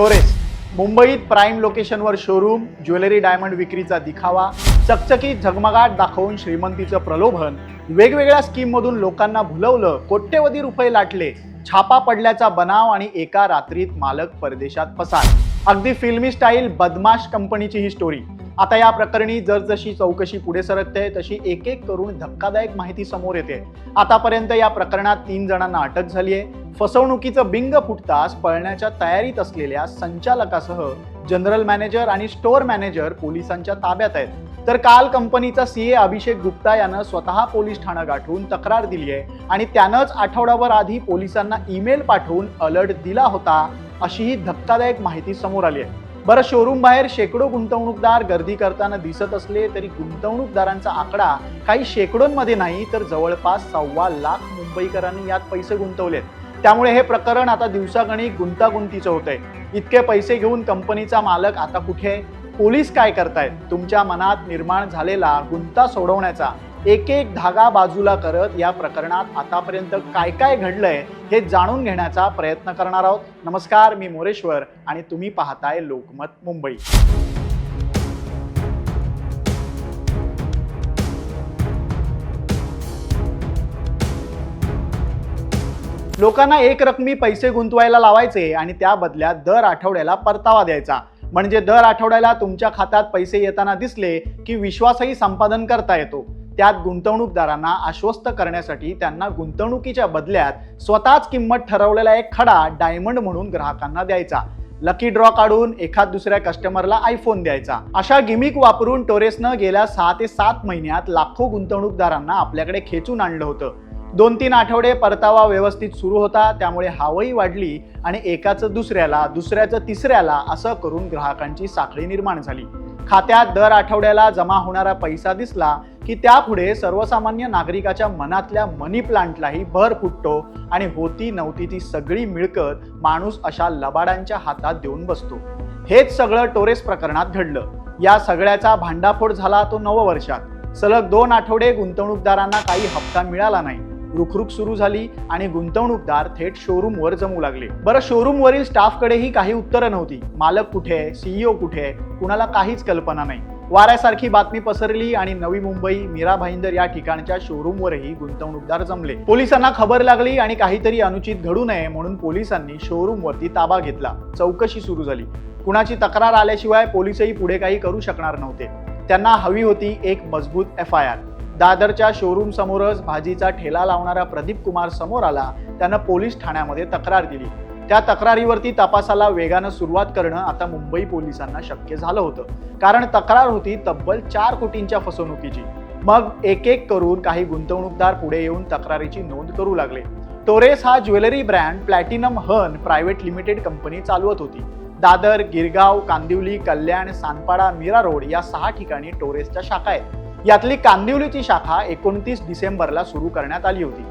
Torres मुंबईत prime लोकेशनवर showroom jewellery diamond विक्रीचा दिखावा चकचकीत झगमगाट दाखवून श्रीमंतीचं प्रलोभन. वेगवेगळ्या स्कीममधून लोकांना भुलवलं कोट्यवधी रुपये लाटले छापा पडल्याचा बनाव आणि एका रात्रीत मालक परदेशात पसार. अगदी फिल्मी स्टाईल बदमाश कंपनीची ही स्टोरी आता या प्रकरणी जसजशी चौकशी पुढे सरकते तशी एक एक करून धक्कादायक माहिती समोर येते. आतापर्यंत या प्रकरणात तीन जणांना अटक झाली आहे. फसवणुकीचं बिंग फुटताच पळण्याच्या तयारीत असलेल्या संचालकासह जनरल मॅनेजर आणि स्टोअर मॅनेजर पोलिसांच्या ताब्यात आहेत. तर काल कंपनीचा सीए अभिषेक गुप्ता यानं स्वतः पोलीस ठाणं गाठून तक्रार दिली आहे आणि त्यानंच आठवडाभर आधी पोलिसांना ईमेल पाठवून अलर्ट दिला होता अशीही धक्कादायक माहिती समोर आली आहे. बरं शोरूम बाहेर शेकडो गुंतवणूकदार गर्दी करताना दिसत असले तरी गुंतवणूकदारांचा आकडा काही शेकडोंमध्ये नाही तर जवळपास सव्वा लाख मुंबईकरांनी यात पैसे गुंतवलेत. त्यामुळे हे प्रकरण आता दिवसागणिक गुंतागुंतीचं होतंय. इतके पैसे घेऊन कंपनीचा मालक आता कुठे आहे? पोलीस काय करतायत? तुमच्या मनात निर्माण झालेला गुंता सोडवण्याचा एक एक धागा बाजूला करत या प्रकरणात आतापर्यंत काय काय घडलंय हे जाणून घेण्याचा प्रयत्न करणार आहोत. नमस्कार मी मोरेश्वर आणि तुम्ही पाहताय लोकमत मुंबई. लोकांना एक रकमी पैसे गुंतवायला लावायचे आणि त्या बदल्यात दर आठवड्याला परतावा द्यायचा. म्हणजे दर आठवड्याला तुमच्या खात्यात पैसे येताना दिसले की विश्वासही संपादन करता येतो. त्यात गुंतवणूकदारांना आश्वस्त करण्यासाठी त्यांना गुंतवणुकीच्या बदल्यात स्वतःच किंमत ठरवलेला एक खडा डायमंड म्हणून ग्राहकांना द्यायचा. लकी ड्रॉ काढून एखाद दुसऱ्या कस्टमरला आयफोन द्यायचा. अशा गिमिक वापरून टोरेसनं गेल्या सहा ते सात महिन्यात लाखो गुंतवणूकदारांना आपल्याकडे खेचून आणलं होतं. दोन तीन आठवडे परतावा व्यवस्थित सुरू होता त्यामुळे हावही वाढली आणि एकाचं दुसऱ्याला दुसऱ्याचं तिसऱ्याला असं करून ग्राहकांची साखळी निर्माण झाली. खात्यात दर आठवड्याला जमा होणारा पैसा दिसला की त्यापुढे सर्वसामान्य नागरिकाच्या मनातल्या मनी प्लांटलाही भर फुटतो आणि होती नव्हती ती सगळी मिळकत माणूस अशा लबाडांच्या हातात देऊन बसतो. हेच सगळं टोरेस प्रकरणात घडलं. या सगळ्याचा भांडाफोड झाला तो नववर्षात. सलग दोन आठवडे गुंतवणूकदारांना काही हप्ता मिळाला नाही. रुखरुख सुरू झाली आणि गुंतवणूकदार थेट शोरूमवर जमू लागले. बरं शोरूमवरील स्टाफकडेही काही उत्तरं नव्हती. मालक कुठे आहे सीईओ कुठे आहे कुणाला काहीच कल्पना नाही. वाऱ्यासारखी बातमी पसरली आणि नवी मुंबई मीरा भाईंदर या ठिकाणच्या शोरूमवरही गुंतवणूकदार जमले. पोलिसांना खबर लागली आणि काहीतरी अनुचित घडू नये म्हणून पोलिसांनी शोरूमवरती ताबा घेतला. चौकशी सुरू झाली. कुणाची तक्रार आल्याशिवाय पोलिसही पुढे काही करू शकणार नव्हते. त्यांना हवी होती एक मजबूत एफ आय आर दादरच्या शोरूम समोरच भाजीचा ठेला लावणारा प्रदीप कुमार समोर आला. त्यानं पोलीस ठाण्यामध्ये तक्रार दिली. त्या तक्रारीवरती तपासाला वेगानं सुरुवात करणं आता मुंबई पोलिसांना शक्य झालं होतं. कारण तक्रार होती तब्बल चार कोटींच्या फसवणुकीची. मग एक एक करून काही गुंतवणूकदार पुढे येऊन तक्रारीची नोंद करू लागले. टोरेस हा jewellery brand Platinum Hern Private Limited company चालवत होती. दादर गिरगाव कांदिवली कल्याण सानपाडा मीरा रोड या सहा ठिकाणी टोरेसच्या शाखा आहेत. यातली कांदिवलीची शाखा एकोणतीस डिसेंबरला सुरू करण्यात आली होती.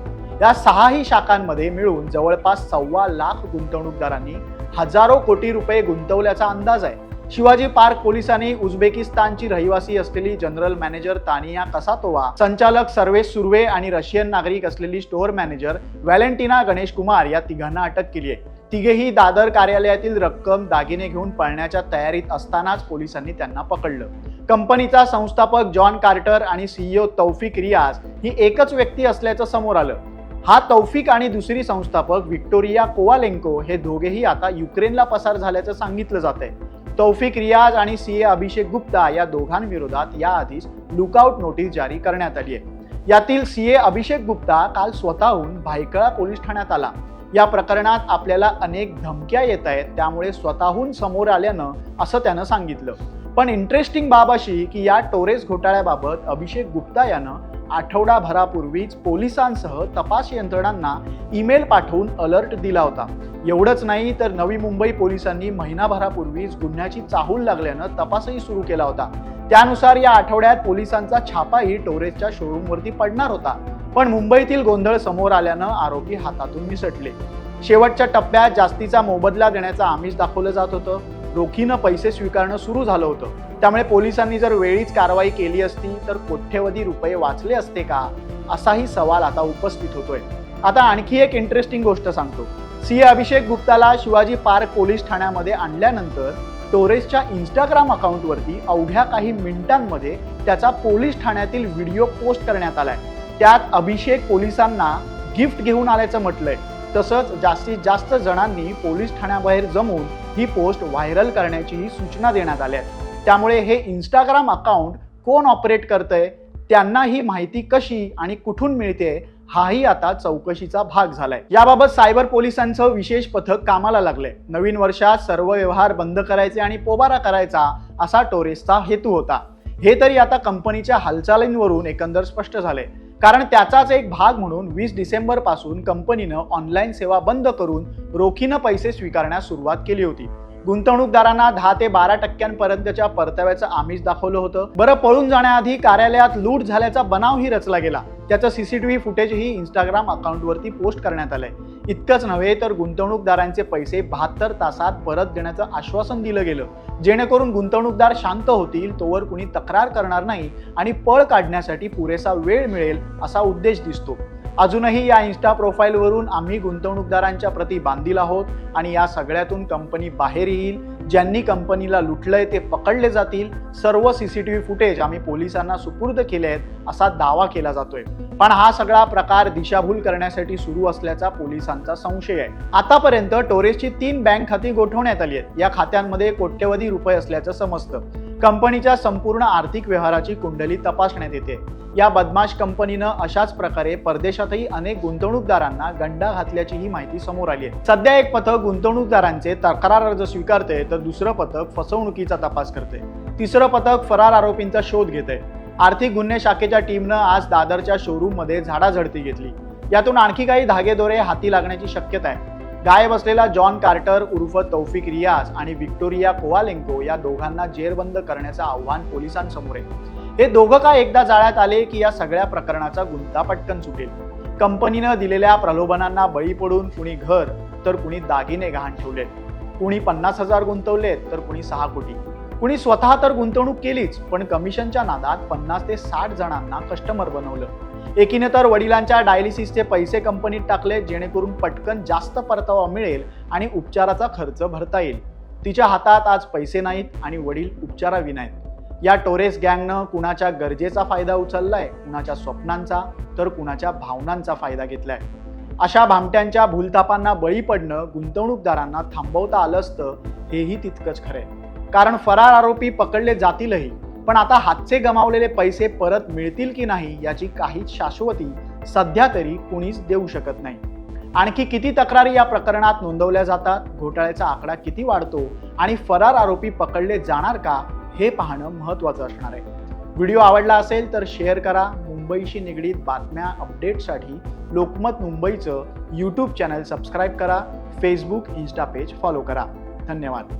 या सहाही शाखांमध्ये मिळून जवळपास सव्वा लाख गुंतवणूकदारांनी हजारो कोटी रुपये गुंतवल्याचा अंदाज आहे. शिवाजी पार्क पोलिसांनी उझबेकिस्तानची रहिवासी असलेली जनरल मॅनेजर तानिया कसातोवा संचालक सर्वेश सुर्वे आणि रशियन नागरिक असलेली store manager Valentina Ganesh Kumar या तिघांना अटक केली आहे. तिघेही दादर कार्यालयातील रक्कम दागिने घेऊन पळण्याच्या तयारीत असतानाच पोलिसांनी त्यांना पकडलं. कंपनीचा संस्थापक जॉन कार्टर आणि सीईओ तौफिक रियाज ही एकच व्यक्ती असल्याचं समोर आलं. हा तौफिक आणि दुसरी संस्थापक व्हिक्टोरिया कोवालेंको हे दोघेही आता युक्रेनला पसार झाल्याचं सांगितलं जात आहे तौफिक रियाज आणि सीए अभिषेक गुप्ता या दोघांविरोधात याआधीच लुकआउट नोटीस जारी करण्यात आली आहे. यातील सीए अभिषेक गुप्ता काल स्वतःहून भायखळा पोलीस ठाण्यात आला. या प्रकरणात आपल्याला अनेक धमक्या येत आहेत त्यामुळे स्वतःहून समोर आल्यानं असं त्यानं सांगितलं. पण इंटरेस्टिंग बाब अशी की या टोरेस घोटाळ्याबाबत अभिषेक गुप्ता यानं आठवडाभरापूर्वीच पोलिसांसह तपास यंत्रणांना ईमेल पाठवून अलर्ट दिला होता. एवढंच नाही तर नवी मुंबई पोलिसांनी महिनाभरापूर्वीच गुन्ह्याची चाहूल लागल्यानं तपासही सुरू केला होता. त्यानुसार या आठवड्यात पोलिसांचा छापाही टोरेसच्या शोरूमवरती पडणार होता. पण मुंबईतील गोंधळ समोर आल्यानं आरोपी हातातून निसटले. शेवटच्या टप्प्यात जास्तीचा मोबदला देण्याचं आमिष दाखवलं जात होतं. रोखीनं पैसे स्वीकारणं सुरू झालं होतं. त्यामुळे पोलिसांनी जर वेळीच कारवाई केली असती तर कोट्यवधी रुपये वाचले असते का? असाही सवाल आता उपस्थित होतोय. आता आणखी एक इंटरेस्टिंग गोष्ट सांगतो. सी. अभिषेक गुप्ताला शिवाजी पार्क पोलीस ठाण्यामध्ये आणल्यानंतर टोरेसच्या इंस्टाग्राम अकाउंटवरती अवघ्या काही मिनिटांमध्ये त्याचा पोलीस ठाण्यातील व्हिडिओ पोस्ट करण्यात आलाय. त्यात अभिषेक पोलिसांना गिफ्ट घेऊन आल्याचं म्हटलंय. तसंच जास्तीत जास्त जणांनी पोलीस ठाण्याबाहेर जमून ही पोस्ट व्हायरल करण्याचीही सूचना देण्यात आल्या आहेत. त्यामुळे हे इंस्टाग्राम अकाउंट कोण ऑपरेट करतंय त्यांना ही माहिती कशी आणि कुठून मिळते हाही आता चौकशीचा भाग झालाय. याबाबत सायबर पोलिसांचं विशेष पथक कामाला लागलंय. नवीन वर्षात सर्व व्यवहार बंद करायचे आणि पोबारा करायचा असा टोरेसचा हेतू होता. हे तरी आता कंपनीच्या हालचालींवरून एकंदर स्पष्ट झालंय. कारण त्याचाच एक भाग म्हणून वीस डिसेंबरपासून कंपनीनं ऑनलाईन सेवा बंद करून रोखीनं पैसे स्वीकारण्यास सुरुवात केली होती. गुंतवणूकदारांना दहा ते बारा टक्क्यांपर्यंतच्या परताव्याचं आमिष दाखवलं होतं. बरं पळून जाण्याआधी कार्यालयात लूट झाल्याचा बनावही रचला गेला. त्याचं सीसीटीव्ही फुटेजही इंस्टाग्राम अकाउंटवरती पोस्ट करण्यात आलंय. इतकंच नव्हे तर गुंतवणूकदारांचे पैसे बहात्तर तासात परत देण्याचं आश्वासन दिलं गेलं. जेणेकरून गुंतवणूकदार शांत होतील तोवर कुणी तक्रार करणार नाही आणि पळ काढण्यासाठी पुरेसा वेळ मिळेल असा उद्देश दिसतो. अजूनही या इन्स्टा प्रोफाईलवरून आम्ही गुंतवणूकदारांच्या प्रती बांधील आहोत आणि या सगळ्यातून कंपनी बाहेर येईल. ज्यांनी कंपनीला लुटलंय ते पकडले जातील. सर्व C C T V footage आम्ही पोलिसांना सुपूर्द केले आहेत असा दावा केला जातोय. पण हा सगळा प्रकार दिशाभूल करण्यासाठी सुरू असल्याचा पोलिसांचा संशय आहे. आतापर्यंत टोरेसची तीन बँक खाती गोठवण्यात आली आहेत. या खात्यांमध्ये कोट्यवधी रुपये असल्याचं समजतं. कंपनीच्या संपूर्ण आर्थिक व्यवहाराची कुंडली तपासण्यात येते. या बदमाश कंपनीनं अशाच प्रकारे परदेशातही अनेक गुंतवणूकदारांना गंडा घातल्याची ही माहिती समोर आली आहे. सध्या एक पथक गुंतवणूकदारांचे तक्रार अर्ज स्वीकारते तर दुसरं पथक फसवणुकीचा तपास करते. तिसरं पथक फरार आरोपींचा शोध घेते. आर्थिक गुन्हे शाखेच्या टीमनं आज दादरच्या शोरूममध्ये झाडाझडती घेतली. यातून आणखी काही धागेदोरे हाती लागण्याची शक्यता आहे. गायब असलेला जॉन कार्टर उर्फ तौफिक रियाज आणि व्हिक्टोरिया कोवालेंको या दोघांना जेरबंद करण्याचं आव्हान पोलिसांसमोर आहे. हे दोघं का एकदा जाळ्यात आले की या सगळ्या प्रकरणाचा गुंता पटकन सुटेल? कंपनीनं दिलेल्या प्रलोभनांना बळी पडून कुणी घर तर कुणी दागिने गहाण ठेवले कुणी पन्नास हजार गुंतवलेत तर कुणी सहा कोटी. कुणी स्वतः तर गुंतवणूक केलीच पण कमिशनच्या नादात पन्नास ते साठ जणांना कस्टमर बनवलं. एकीने तर वडिलांच्या डायलिसिसचे पैसे कंपनीत टाकले जेणेकरून पटकन जास्त परतावा मिळेल आणि उपचाराचा खर्च भरता येईल. तिच्या हातात आज पैसे नाहीत आणि वडील उपचाराविनायत या टोरेस गँगनं कुणाच्या गरजेचा फायदा उचललाय कुणाच्या स्वप्नांचा तर कुणाच्या भावनांचा फायदा घेतलाय. अशा भामट्यांच्या भूलतापांना बळी पडणं गुंतवणूकदारांना थांबवता आलं असतं हेही तितकंच खरंय. कारण फरार आरोपी पकडले जातीलही. पण आता हातचे गमावलेले पैसे परत मिळतील की नाही याची काहीच शाश्वती सध्या तरी कुणीच देऊ शकत नाही. आणखी किती तक्रारी या प्रकरणात नोंदवल्या जातात? घोटाळ्याचा आकडा किती वाढतो? आणि फरार आरोपी पकडले जाणार का? हे पाहणं महत्त्वाचं असणार आहे. व्हिडिओ आवडला असेल तर शेअर करा. मुंबईशी निगडीत बातम्या अपडेटसाठी लोकमत मुंबईचं यूट्यूब चॅनल सबस्क्राईब करा. फेसबुक इन्स्टा पेज फॉलो करा. धन्यवाद.